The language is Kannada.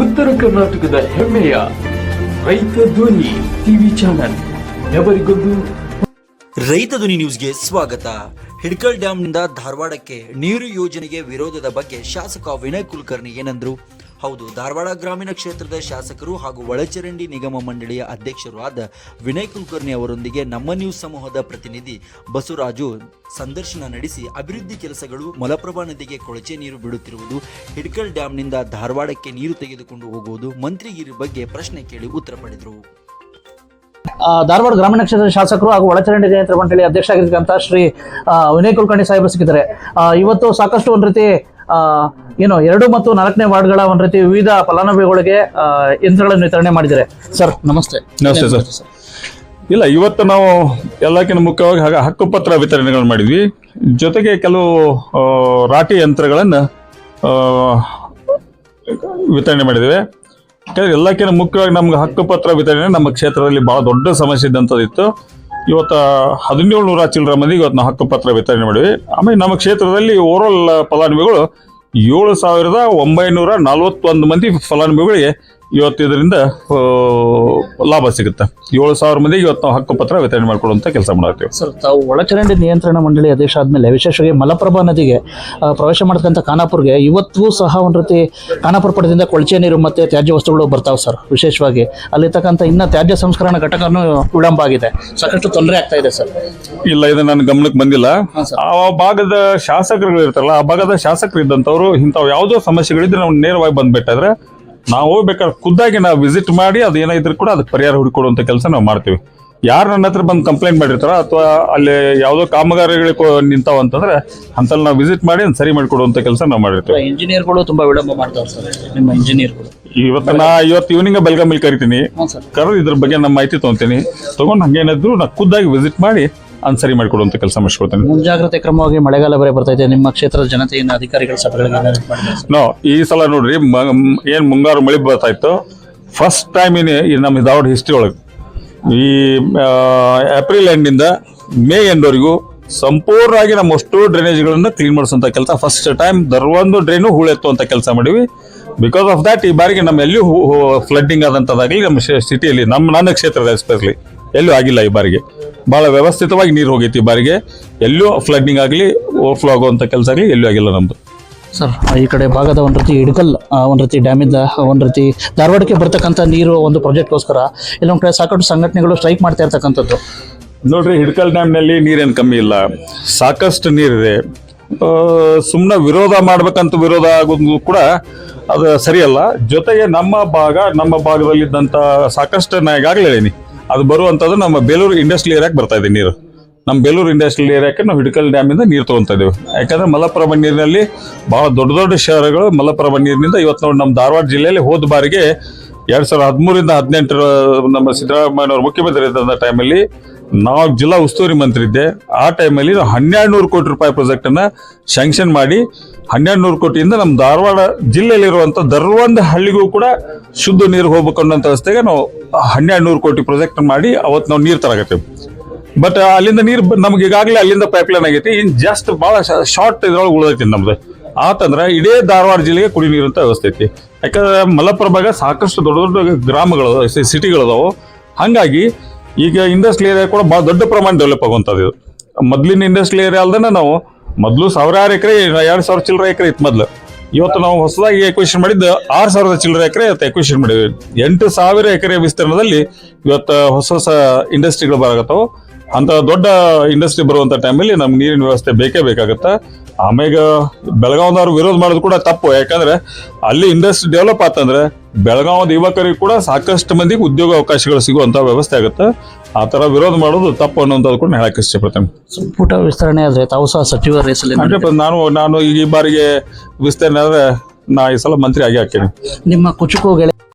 ಉತ್ತರ ಕರ್ನಾಟಕದ ಹೆಮ್ಮೆಯ ರೈತ ಧ್ವನಿ ಟಿವಿ ಚಾನಲ್ ಎವರಿಗೊಂದು ರೈತ ಧ್ವನಿ ನ್ಯೂಸ್ಗೆ ಸ್ವಾಗತ. ಹಿಡ್ಕಲ್ ಡ್ಯಾಂನಿಂದ ಧಾರವಾಡಕ್ಕೆ ನೀರು ಯೋಜನೆಗೆ ವಿರೋಧದ ಬಗ್ಗೆ ಶಾಸಕ ವಿನಯ್ ಕುಲಕರ್ಣಿ ಏನಂದ್ರು? ಹೌದು, ಧಾರವಾಡ ಗ್ರಾಮೀಣ ಕ್ಷೇತ್ರದ ಶಾಸಕರು ಹಾಗೂ ಒಳಚರಂಡಿ ನಿಗಮ ಮಂಡಳಿಯ ಅಧ್ಯಕ್ಷರು ಆದ ವಿನಯ್ ಕುಲಕರ್ಣಿ ಅವರೊಂದಿಗೆ ನಮ್ಮ ನ್ಯೂಸ್ ಸಮೂಹದ ಪ್ರತಿನಿಧಿ ಬಸವರಾಜು ಸಂದರ್ಶನ ನಡೆಸಿ ಅಭಿವೃದ್ಧಿ ಕೆಲಸಗಳು ಮಲಪ್ರಭಾ ನದಿಗೆ ಕೊಳಚೆ ನೀರು ಬಿಡುತ್ತಿರುವುದು, ಹಿಡ್ಕಲ್ ಡ್ಯಾಂನಿಂದ ಧಾರವಾಡಕ್ಕೆ ನೀರು ತೆಗೆದುಕೊಂಡು ಹೋಗುವುದು, ಮಂತ್ರಿಗಿರಿ ಬಗ್ಗೆ ಪ್ರಶ್ನೆ ಕೇಳಿ ಉತ್ತರ ಪಡೆದರು. ಧಾರವಾಡ ಗ್ರಾಮೀಣ ಕ್ಷೇತ್ರದ ಶಾಸಕರು ಹಾಗೂ ಒಳಚರಂಡಿ ನಿಯಂತ್ರಣ ಮಂಡಳಿ ಅಧ್ಯಕ್ಷ ಆಗಿರ್ತಕ್ಕಂಥ ಶ್ರೀ ವಿನಯ್ ಕುಲಕರ್ಣಿ ಸಾಹೇಬರು ಸಿಕ್ಕಿದ್ದಾರೆ. ಇವತ್ತು ಸಾಕಷ್ಟು ಒಂದು ರೀತಿ ಏನು ಎರಡು ಮತ್ತು ನಾಲ್ಕನೇ ವಾರ್ಡ್ಗಳ ಒಂದ್ ರೀತಿ ವಿವಿಧ ಫಲಾನುಭವಿಗಳಿಗೆ ಯಂತ್ರಗಳನ್ನು ವಿತರಣೆ ಮಾಡಿದ್ದಾರೆ. ಸರ್ ನಮಸ್ತೆ. ನಮಸ್ತೆ ಸರ್. ಇಲ್ಲ ಇವತ್ತು ನಾವು ಎಲ್ಲಕ್ಕಿಂತ ಮುಖ್ಯವಾಗಿ ಹಾಗೆ ಹಕ್ಕುಪತ್ರ ವಿತರಣೆಗಳನ್ನು ಮಾಡಿದ್ವಿ. ಜೊತೆಗೆ ಕೆಲವು ರಾಟಿ ಯಂತ್ರಗಳನ್ನು ವಿತರಣೆ ಮಾಡಿದ್ದೇವೆ. ಯಾಕಂದ್ರೆ ಎಲ್ಲಕ್ಕಿಂತ ಮುಖ್ಯವಾಗಿ ನಮ್ಗೆ ಹಕ್ಕುಪತ್ರ ವಿತರಣೆ ನಮ್ಮ ಕ್ಷೇತ್ರದಲ್ಲಿ ಬಹಳ ದೊಡ್ಡ ಸಮಸ್ಯೆ ಇದ್ದಂಥದ್ದಿತ್ತು ಇವತ್ತು ಹದಿನೇಳು ನೂರ ಚಿಲ್ಲರ ಮಂದಿಗೆ ಇವತ್ತು ನಾವು ಹಕ್ಕುಪತ್ರ ವಿತರಣೆ ಮಾಡಿವಿ ಆಮೇಲೆ ನಮ್ಮ ಕ್ಷೇತ್ರದಲ್ಲಿ ಓವರಾಲ್ ಫಲಾನುಭವಿಗಳು ಏಳು ಸಾವಿರದ ಒಂಬೈನೂರ ನಲವತ್ತೊಂದು ಮಂದಿ ಫಲಾನುಭವಿಗಳಿಗೆ ಇವತ್ತು ಇದರಿಂದ ಲಾಭ ಸಿಗುತ್ತೆ. ಏಳು ಸಾವಿರ ಮಂದಿಗೆ ಇವತ್ತು ನಾವು ಹಕ್ಕುಪತ್ರ ವಿತರಣೆ ಮಾಡಿಕೊಡುವಂಥ ಕೆಲಸ ಮಾಡ್ತೀವಿ. ಸರ್ ತಾವು ಒಳಚರಂಡಿ ನಿಯಂತ್ರಣ ಮಂಡಳಿ ಅಧ್ಯಕ್ಷ ಆದ್ಮೇಲೆ ವಿಶೇಷವಾಗಿ ಮಲಪ್ರಭಾ ನದಿಗೆ ಪ್ರವೇಶ ಮಾಡ್ತಕ್ಕಂಥ ಖಾನಾಪುರ್ಗೆ ಇವತ್ತೂ ಸಹ ಒಂದು ರೀತಿ ಖಾನಾಪುರ ಪಟ್ಟದಿಂದ ಕೊಳಚೆ ನೀರು ಮತ್ತೆ ತ್ಯಾಜ್ಯ ವಸ್ತುಗಳು ಬರ್ತಾವೆ ಸರ್. ವಿಶೇಷವಾಗಿ ಅಲ್ಲಿರ್ತಕ್ಕಂಥ ಇನ್ನ ತ್ಯಾಜ್ಯ ಸಂಸ್ಕರಣಾ ಘಟಕನೂ ವಿಳಂಬ ಆಗಿದೆ. ಸಾಕಷ್ಟು ತೊಂದರೆ ಆಗ್ತಾ ಇದೆ ಸರ್. ಇಲ್ಲ ಇದು ನನ್ನ ಗಮನಕ್ಕೆ ಬಂದಿಲ್ಲ. ಆ ಭಾಗದ ಶಾಸಕರುಗಳು ಇರ್ತಾರಲ್ಲ ಆ ಭಾಗದ ಶಾಸಕರು ಇದ್ದಂಥವ್ರು ಇಂಥವು ಯಾವುದೋ ಸಮಸ್ಯೆಗಳಿದ್ರೆ ನಾವು ನೇರವಾಗಿ ಬಂದ್ಬಿಟ್ಟಾದ್ರೆ ನಾವು ಹೋಗ್ಬೇಕಾದ್ರೆ ಖುದ್ದಾಗಿ ನಾವು ವಿಸಿಟ್ ಮಾಡಿ ಅದು ಏನಾದ್ರು ಕೂಡ ಅದಕ್ಕೆ ಪರಿಹಾರ ಹುಡುಕೊಡುವಂತ ಕೆಲಸ ನಾವು ಮಾಡ್ತೀವಿ. ಯಾರು ನನ್ನ ಹತ್ರ ಬಂದು ಕಂಪ್ಲೇಂಟ್ ಮಾಡಿರ್ತಾರೋ ಅಥವಾ ಅಲ್ಲಿ ಯಾವುದೋ ಕಾಮಗಾರಿಗಳು ನಿಂತಾವ ಅಂತಂದ್ರೆ ಅಂತಲ್ಲಿ ನಾವು ವಿಸಿಟ್ ಮಾಡಿ ಅದನ್ನ ಸರಿ ಮಾಡಿಕೊಡುವಂತ ಕೆಲಸ ನಾವು ಮಾಡಿರ್ತೀವಿ. ಇಂಜಿನಿಯರ್ಗಳು ತುಂಬಾ ವಿಳಂಬ ಮಾಡ್ತಾರೆ ಸರ್ ನಿಮ್ಮ ಇಂಜಿನಿಯರ್ಗಳು ಇವತ್ತು ನಾ ಇವತ್ತು ಈವ್ನಿಂಗ್ ಬೆಳಗಾವಿಲಿ ಕರಿತೀನಿ. ಸರ್. ಕರೆದು ಇದ್ರ ಬಗ್ಗೆ ನಮ್ಮ ಮಾಹಿತಿ ತಗೊಂತೀನಿ. ತಗೊಂಡು ಹಂಗೇನಾದ್ರು ನಾ ಖುದ್ದಾಗಿ ವಿಸಿಟ್ ಮಾಡಿ ಅದನ್ನ ಸರಿ ಮಾಡಿಕೊಡುವಂಥ ಕೆಲಸ ಮಾಡಿಸ್ಕೊಡ್ತೇನೆ. ಮುಂಜಾಗ್ರತೆ ಕ್ರಮವಾಗಿ ಮಳೆಗಾಲ ಬರೆ ಬರ್ತಾ ಇದೆ. ನಿಮ್ಮ ಕ್ಷೇತ್ರದ ಜನತೆಯಿಂದ ಅಧಿಕಾರಿಗಳ ಸಭೆಗಳಿಗೆ ನೋ ಈ ಸಲ ನೋಡ್ರಿ ಏನು ಮುಂಗಾರು ಮಳೆ ಬರ್ತಾ ಇತ್ತು ಫಸ್ಟ್ ಟೈಮ್ ಇನ್ ಈ ನಮ್ಮ ಧಾರವಾಡ ಹಿಸ್ಟ್ರಿ ಒಳಗೆ. ಈ ಏಪ್ರಿಲ್ ಏಪ್ರಿಲ್ ಇಂದ ಮೇ ಎಂಡ್ವರೆಗೂ ಸಂಪೂರ್ಣವಾಗಿ ನಮ್ಮ ಅಷ್ಟು ಡ್ರೈನೇಜ್ಗಳನ್ನು ಕ್ಲೀನ್ ಮಾಡಿಸುವಂಥ ಕೆಲಸ. ಫಸ್ಟ್ ಟೈಮ್ ದರ್ವೊಂದು ಡ್ರೈನು ಹೂಳೆತ್ತುವಂಥ ಕೆಲಸ ಮಾಡಿವಿ. ಬಿಕಾಸ್ ಆಫ್ ದ್ಯಾಟ್ ಈ ಬಾರಿಗೆ ನಮ್ಮ ಎಲ್ಲಿ ಫ್ಲಡ್ಡಿಂಗ್ ಆದಂಥದ್ದಾಗಲಿ ನಮ್ಮ ಸಿಟಿಯಲ್ಲಿ ನಮ್ಮ ನನ್ನ ಕ್ಷೇತ್ರದ ಎಸ್ಪೆಷಲಿ ಎಲ್ಲೂ ಆಗಿಲ್ಲ ಈ ಬಾರಿಗೆ. ಭಾಳ ವ್ಯವಸ್ಥಿತವಾಗಿ ನೀರು ಹೋಗೈತಿ ಈ ಬಾರಿಗೆ. ಎಲ್ಲೂ ಫ್ಲಡ್ಡಿಂಗ್ ಆಗಲಿ ಓವರ್ಫ್ಲೋ ಆಗುವಂಥ ಕೆಲಸ ಆಗಲಿ ಎಲ್ಲೂ ಆಗಿಲ್ಲ ನಮ್ಮದು ಸರ್ ಈ ಕಡೆ ಭಾಗದ ಒಂದು ರೀತಿ ಇಡಕಲ್ ಆ, ಒಂದು ರೀತಿ ಡ್ಯಾಮಿಂದ ಒಂದು ರೀತಿ ಧಾರವಾಡಕ್ಕೆ ಬರ್ತಕ್ಕಂಥ ನೀರು ಒಂದು ಪ್ರಾಜೆಕ್ಟ್ಗೋಸ್ಕರ ಇಲ್ಲೊಂದು ಕಡೆ ಸಾಕಷ್ಟು ಸಂಘಟನೆಗಳು ಸ್ಟ್ರೈಕ್ ಮಾಡ್ತಾ ಇರ್ತಕ್ಕಂಥದ್ದು? ನೋಡ್ರಿ ಹಿಡ್ಕಲ್ ಡ್ಯಾಮ್ನಲ್ಲಿ ನೀರೇನು ಕಮ್ಮಿ ಇಲ್ಲ. ಸಾಕಷ್ಟು ನೀರಿದೆ. ಸುಮ್ಮನೆ ವಿರೋಧ ಮಾಡ್ಬೇಕಂತ ವಿರೋಧ ಆಗೋದು ಕೂಡ ಅದು ಸರಿಯಲ್ಲ. ಜೊತೆಗೆ ನಮ್ಮ ಭಾಗ ನಮ್ಮ ಭಾಗದಲ್ಲಿದ್ದಂಥ ಸಾಕಷ್ಟು ನಾ ಈಗಾಗಲೇ ಹೇಳೀನಿ. ಅದು ಬರುವಂಥದ್ದು ನಮ್ಮ ಬೇಲೂರು ಇಂಡಸ್ಟ್ರಿಯಲ್ ಏರಿಯಾಕ್ಕೆ ಬರ್ತಾ ಇದೆ ನೀರು. ನಮ್ಮ ಬೇಲೂರು ಇಂಡಸ್ಟ್ರಿಯಲ್ ಏರಿಯಾಕ್ಕೆ ನಾವು ಹಿಡ್ಕಲ್ ಡ್ಯಾಮಿಂದ ನೀರು ತೊಗೊತಾ ಇದ್ದೇವೆ ಯಾಕಂದ್ರೆ ಮಲಪ್ರಭಾ ನೀರಿನಲ್ಲಿ ಬಹಳ ದೊಡ್ಡ ದೊಡ್ಡ ಶಹರಗಳು ಮಲಪ್ರಭಾ ನೀರಿನಿಂದ ಇವತ್ತು ನೋಡಿ ನಮ್ಮ ಧಾರವಾಡ ಜಿಲ್ಲೆಯಲ್ಲಿ ಹೋದ ಬಾರಿಗೆ ಎರಡು ಸಾವಿರದ ಹದಿಮೂರಿಂದ ಹದಿನೆಂಟರ ನಮ್ಮ ಸಿದ್ದರಾಮಯ್ಯನವರು ಮುಖ್ಯಮಂತ್ರಿ ಇದ್ದಂಥ ಟೈಮಲ್ಲಿ ನಾವು ಜಿಲ್ಲಾ ಉಸ್ತುವಾರಿ ಮಂತ್ರಿ ಇದ್ದೆ. ಆ ಟೈಮಲ್ಲಿ ನಾವು ಹನ್ನೆರಡು ನೂರು ಕೋಟಿ ರೂಪಾಯಿ ಪ್ರಾಜೆಕ್ಟನ್ನು ಸ್ಯಾಂಕ್ಷನ್ ಮಾಡಿ ಹನ್ನೆರಡು ನೂರು ಕೋಟಿಯಿಂದ ನಮ್ಮ ಧಾರವಾಡ ಜಿಲ್ಲೆಯಲ್ಲಿರುವಂಥ ದರ್ವಂದ ಹಳ್ಳಿಗೂ ಕೂಡ ಶುದ್ಧ ನೀರು ಹೋಗ್ಬೇಕು ಅನ್ನೋಂಥ ವ್ಯವಸ್ಥೆಗೆ ನಾವು ಹನ್ನೆರಡು ನೂರು ಕೋಟಿ ಪ್ರಾಜೆಕ್ಟ್ ಮಾಡಿ ಅವತ್ತು ನಾವು ನೀರು ತರಕತ್ತೇವೆ ಬಟ್ ಅಲ್ಲಿಂದ ನೀರು ನಮ್ಗೆ ಈಗಾಗಲೇ ಅಲ್ಲಿಂದ ಪೈಪ್ಲೈನ್ ಆಗೈತಿ. ಇನ್ ಜಸ್ಟ್ ಭಾಳ ಶಾರ್ಟ್ ಇದ್ರೊಳಗೆ ಉಳಿದೈತಿ ನಮ್ದು. ಆತಂದ್ರೆ ಇಡೇ ಧಾರವಾಡ ಜಿಲ್ಲೆಗೆ ಕುಡಿ ನೀರು ಅಂತ ವ್ಯವಸ್ಥೆ ಐತಿ. ಯಾಕಂದ್ರೆ ಮಲಪ್ರಭಾಗ ಸಾಕಷ್ಟು ದೊಡ್ಡ ದೊಡ್ಡ ಗ್ರಾಮಗಳು ಸಿಟಿಗಳದಾವು ಹಾಗಾಗಿ ಈಗ ಇಂಡಸ್ಟ್ರಿಯಲ್ ಏರಿಯಾ ಕೂಡ ಭಾಳ ದೊಡ್ಡ ಪ್ರಮಾಣ ಡೆವಲಪ್ ಆಗುವಂಥದ್ದು ಮೊದಲಿನ ಇಂಡಸ್ಟ್ರಿಯಲ್ ಏರಿಯಾ ಅಲ್ದನ ನಾವು ಮೊದಲು ಸಾವಿರಾರು ಎಕರೆ, ಎರಡು ಸಾವಿರ ಚಿಲ್ಲರೆ ಎಕರೆ ಇತ್ತು ಮೊದಲು. ಇವತ್ತು ನಾವು ಹೊಸದಾಗಿ ಎಕ್ವಿಷನ್ ಮಾಡಿದ್ದು ಆರು ಸಾವಿರದ ಚಿಲ್ಲರೆ ಎಕರೆ ಇವತ್ತು ಎಕ್ವಿಷನ್ ಮಾಡಿದ್ವಿ ಎಂಟು ಸಾವಿರ ಎಕರೆ ವಿಸ್ತೀರ್ಣದಲ್ಲಿ ಇವತ್ತು ಹೊಸ ಹೊಸ ಇಂಡಸ್ಟ್ರಿಗಳು ಬರಾಗತ್ತವು ಅಂತ ದೊಡ್ಡ ಇಂಡಸ್ಟ್ರಿ ಬರುವಂತ ಟೈಮಲ್ಲಿ ನಮ್ಗೆ ನೀರಿನ ವ್ಯವಸ್ಥೆ ಬೇಕೇ ಬೇಕಾಗತ್ತೆ? ಆಮ್ಯಾಗ ಬೆಳಗಾವ್ದವ್ರು ವಿರೋಧ ಮಾಡೋದು ಕೂಡ ತಪ್ಪು. ಯಾಕಂದ್ರೆ ಅಲ್ಲಿ ಇಂಡಸ್ಟ್ರಿ ಡೆವಲಪ್ ಆತಂದ್ರೆ ಬೆಳಗಾವದ ಯುವಕರಿಗೆ ಕೂಡ ಸಾಕಷ್ಟು ಮಂದಿಗೆ ಉದ್ಯೋಗ ಅವಕಾಶಗಳು ಸಿಗುವಂತ ವ್ಯವಸ್ಥೆ ಆಗುತ್ತೆ. ಆ ತರ ವಿರೋಧ ಮಾಡೋದು ತಪ್ಪು ಅನ್ನೋದು ಕೂಡ ಹೇಳಕ್ಕೆ ಇಷ್ಟಪಡ್ತೇನೆ. ಸಂಪುಟ ವಿಸ್ತರಣೆ ಆದ್ರೆ ತಾವು ಸಹ ಸಚಿವ ರೇಸಲ್ಲಿ ನಾನು ನಾನು ಈ ಬಾರಿಗೆ ವಿಸ್ತರಣೆ ಆದ್ರೆ ನಾ ಈ ಸಲ ಮಂತ್ರಿ ಆಗಿ ಹಾಕೇನಿ. ನಿಮ್ಮ ಕುಚುಕು